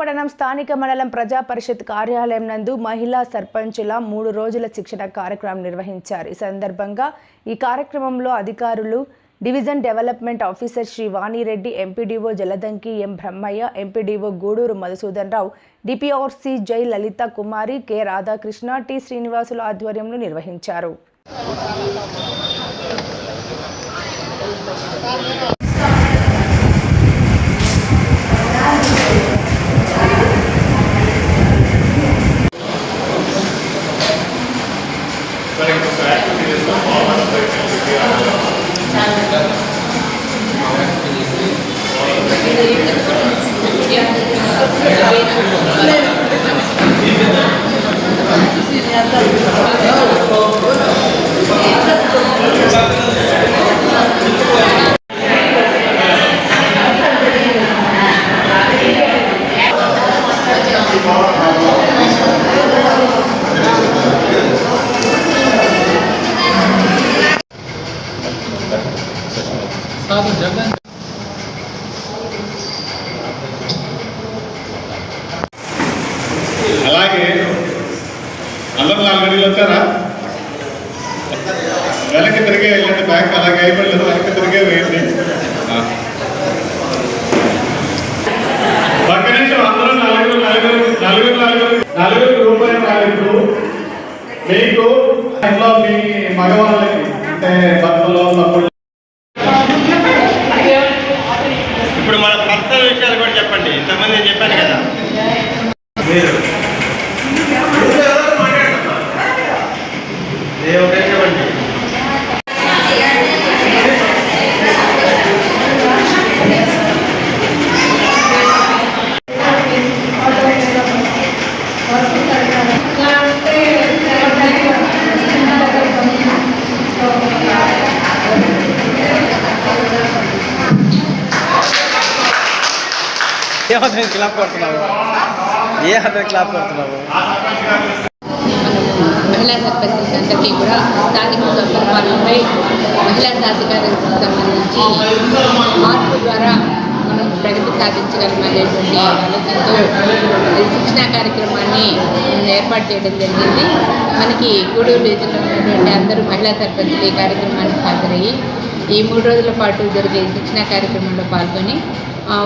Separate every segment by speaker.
Speaker 1: విశాఖపట్నం పట్టణం స్థానిక మండలం ప్రజా పరిషత్ కార్యాలయం నందు మహిళా సర్పంచుల మూడు రోజుల శిక్షణ కార్యక్రమం నిర్వహించారు. ఈ సందర్భంగా ఈ కార్యక్రమంలో అధికారులు division development officer Sri Vani Reddy MPDO Jaladanki M Brahmaiah MPDO Gudur Madhusudan Rao DPRC Jai Lalitha Kumari K Radhakrishna T శ్రీనివాసుల ఆధ్వర్యంలో నిర్వహించారు.
Speaker 2: అలాగే అందరూ నాలుగు గడిలు వచ్చారా? వెనక్కి తిరిగే వెళ్ళండి బ్యాంక్ అలాగే అయిపోలేదు వెనక్కి తిరిగే వేయండి. ఆ. ఒక్క నిమిషం అందరూ నలుగురు నలుగురు నలుగురు నలుగురు నలుగురు రూపాయలు నాలుగు. మీకు ఇంట్లో మీ మగవాళ్ళకి అంటే భర్తలో
Speaker 3: ఏ
Speaker 4: క్లాప్ కొడుతున్నావు ఏ అతను క్లాప్ కొడుతున్నావు
Speaker 5: మహిళా సర్పంచులకి అందరికీ కూడా స్థానిక పరిపాలనపై మహిళా సాధికారానికి సంబంధించి మార్పు ద్వారా మనం ప్రగతి సాధించగలమనేటువంటి ఆలోచనతో ఈ శిక్షణా కార్యక్రమాన్ని ఏర్పాటు చేయడం జరిగింది మనకి గూడూరు రీతిలో ఉన్నటువంటి అందరూ మహిళా సర్పంచులు ఈ కార్యక్రమానికి హాజరయ్యి ఈ మూడు రోజుల పాటు జరిగే శిక్షణ కార్యక్రమంలో పాల్గొని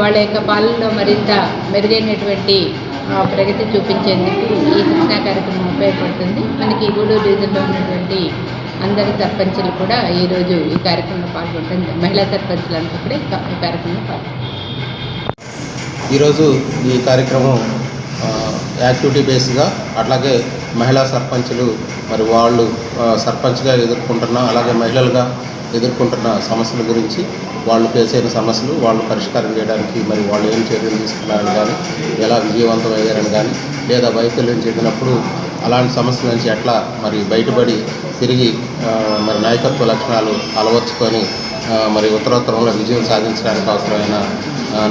Speaker 5: వాళ్ళ యొక్క పాలనలో మరింత మెరుగైనటువంటి ప్రగతి చూపించేందుకు ఈ శిక్షణా కార్యక్రమం ఉపయోగపడుతుంది. మనకి గూడూరు డివిజన్లో ఉన్నటువంటి అందరి సర్పంచులు కూడా ఈరోజు ఈ కార్యక్రమంలో పాల్గొంటుంది మహిళా సర్పంచులంతా కూడా ఈ కార్యక్రమంలో పాల్గొంటుంది
Speaker 6: ఈరోజు ఈ కార్యక్రమం యాక్టివిటీ బేస్గా అట్లాగే మహిళా సర్పంచులు మరి వాళ్ళు సర్పంచ్గా ఎదుర్కొంటున్న అలాగే మహిళలుగా ఎదుర్కొంటున్న సమస్యల గురించి వాళ్ళు ఫేస్ అయిన సమస్యలు వాళ్ళు పరిష్కారం చేయడానికి మరి వాళ్ళు ఏం చర్యలు తీసుకున్నారని కానీ ఎలా విజయవంతం అయ్యారని కానీ లేదా వైఫల్యం చెందినప్పుడు అలాంటి సమస్యల నుంచి ఎట్లా మరి బయటపడి తిరిగి మరి నాయకత్వ లక్షణాలు అలవర్చుకొని మరి ఉత్తరోత్తరంలో విజయం సాధించడానికి అవసరమైన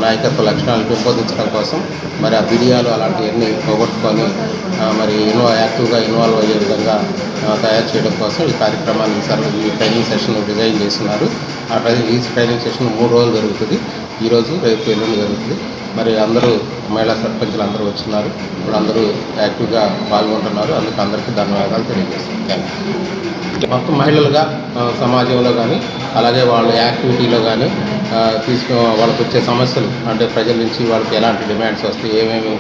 Speaker 6: నాయకత్వ లక్షణాలు పెంపొందించడం కోసం మరి ఆ బిడియాలు అలాంటివన్నీ పోగొట్టుకొని మరి ఇన్వా యాక్టివ్గా ఇన్వాల్వ్ అయ్యే విధంగా తయారు చేయడం కోసం ఈ కార్యక్రమాన్ని సర్ ఈ ట్రైనింగ్ సెషన్ డిజైన్ చేస్తున్నారు. ఆ ట్రైనింగ్ ఈ ట్రైనింగ్ సెషన్ మూడు రోజులు జరుగుతుంది. ఈరోజు రేపు ఎల్లుండి జరుగుతుంది. మరి అందరూ మహిళా సర్పంచులు అందరూ వచ్చినారు. ఇప్పుడు అందరూ యాక్టివ్గా పాల్గొంటున్నారు. అందుకు అందరికీ ధన్యవాదాలు తెలియజేస్తున్నాను. థ్యాంక్ యూ మొత్తం మహిళలుగా సమాజంలో కానీ అలాగే వాళ్ళ యాక్టివిటీలో కానీ ఆ, తీసుకో వాళ్ళకి వచ్చే సమస్యలు అంటే ప్రజల నుంచి వాళ్ళకి ఎలాంటి డిమాండ్స్ వస్తాయి ఏమేమి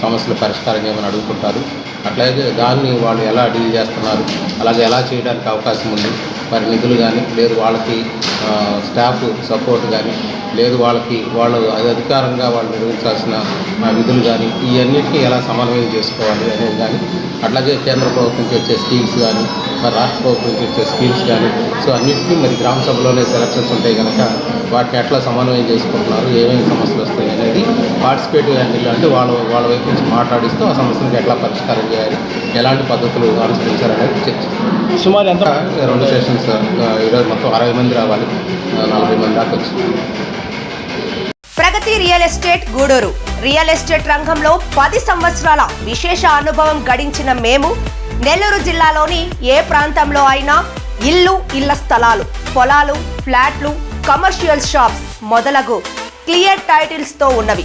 Speaker 6: సమస్యలు పరిష్కారం చేయమని అడుగుతుంటారు. అట్లాగే దాన్ని వాళ్ళు ఎలా డీల్ చేస్తున్నారు అలాగే ఎలా చేయడానికి అవకాశం ఉంది మరి నిధులు కానీ లేదు వాళ్ళకి స్టాఫ్ సపోర్ట్ కానీ లేదు వాళ్ళకి వాళ్ళు అది అధికారంగా వాళ్ళు నిర్వహించాల్సిన విధులు కానీ ఇవన్నిటికీ ఎలా సమన్వయం చేసుకోవాలి అనేది కానీ అట్లాగే కేంద్ర ప్రభుత్వం నుంచి వచ్చే స్కీమ్స్ కానీ మరి రాష్ట్ర ప్రభుత్వం నుంచి వచ్చే స్కీమ్స్ కానీ సో అన్నిటికీ మరి గ్రామ సభలోనే సెలక్షన్స్ ఉంటాయి కనుక వాటిని ఎట్లా సమన్వయం చేసుకుంటున్నారు ఏమేమి సమస్యలు పార్టిసిపేటివ్ యాంగిల్ అంటే వాళ్ళ వాళ్ళ వైపు నుంచి మాట్లాడిస్తూ ఆ సమస్యలకు ఎట్లా పరిష్కారం చేయాలి ఎలాంటి పద్ధతులు అనుసరించాలనేది చర్చిస్తాం
Speaker 4: సుమారు ఎంత
Speaker 6: రెండు సెషన్స్ ఈరోజు మొత్తం అరవై మంది రావాలి. నలభై మంది దాకా వచ్చి.
Speaker 7: Pragathi real estate Gudur. Real estate రంగంలో పది సంవత్సరాల విశేష అనుభవం గడించిన మేము నెల్లూరు జిల్లాలోని ఏ ప్రాంతంలో అయినా ఇల్లు ఇళ్ళ స్థలాలు పొలాలు ఫ్లాట్లు కమర్షియల్ షాప్స్ మొదలగు క్లియర్ టైటిల్స్తో ఉన్నవి.